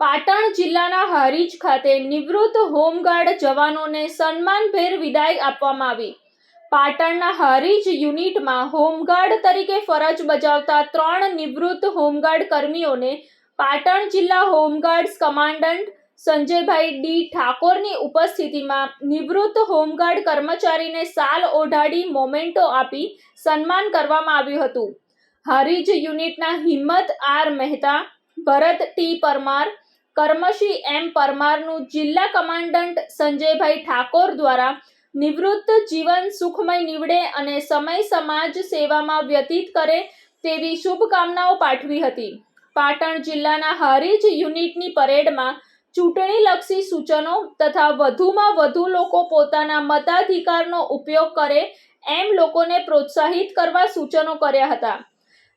પાટણ જિલ્લાના હારીજ ખાતે નિવૃત્ત હોમગાર્ડ જવાનોને સન્માનભેર વિદાય આપવામાં આવી. પાટણના હારીજ યુનિટમાં હોમગાર્ડ તરીકે ફરજ બજાવતા ત્રણ નિવૃત્ત હોમગાર્ડ કર્મીઓને પાટણ જિલ્લા home guards commandant Sanjaybhai D ઠાકોરની ઉપસ્થિતિમાં નિવૃત્ત હોમગાર્ડ કર્મચારીને સાલ ઓઢાડી મોમેન્ટો આપી સન્માન કરવામાં આવ્યું હતું. હરીજ યુનિટના Himmat R Mehta, Bharat T Parmar Karmashi M પરમારનું જિલ્લા કમાન્ડન્ટ સંજયભાઈ ઠાકોર દ્વારા નિવૃત્ત જીવન સુખમય નીવડે અને સમય સમાજ સેવામાં વ્યતીત કરે તેવી શુભકામનાઓ પાઠવી હતી. પાટણ જિલ્લાના હરીજ યુનિટની પરેડમાં ચૂંટણીલક્ષી સૂચનો તથા વધુમાં વધુ લોકો પોતાના મતાધિકારનો ઉપયોગ કરે એમ લોકોને પ્રોત્સાહિત કરવા સૂચનો કર્યા હતા.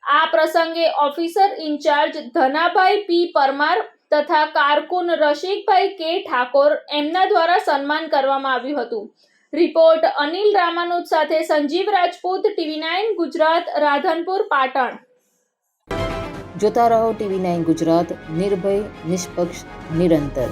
આ પ્રસંગે officer in-charge Dhanabhai P Parmar તથા કારકુન રસિકભાઈ કે ઠાકોર એમના દ્વારા સન્માન કરવામાં આવ્યું હતું. રિપોર્ટ અનિલ રામાનુજ સાથે સંજીવ રાજપૂત, ટીવી નાઇન ગુજરાત, રાધનપુર, પાટણ. જોતા રહો ટીવી નાઇન ગુજરાત, નિર્ભય, નિષ્પક્ષ, નિરંતર.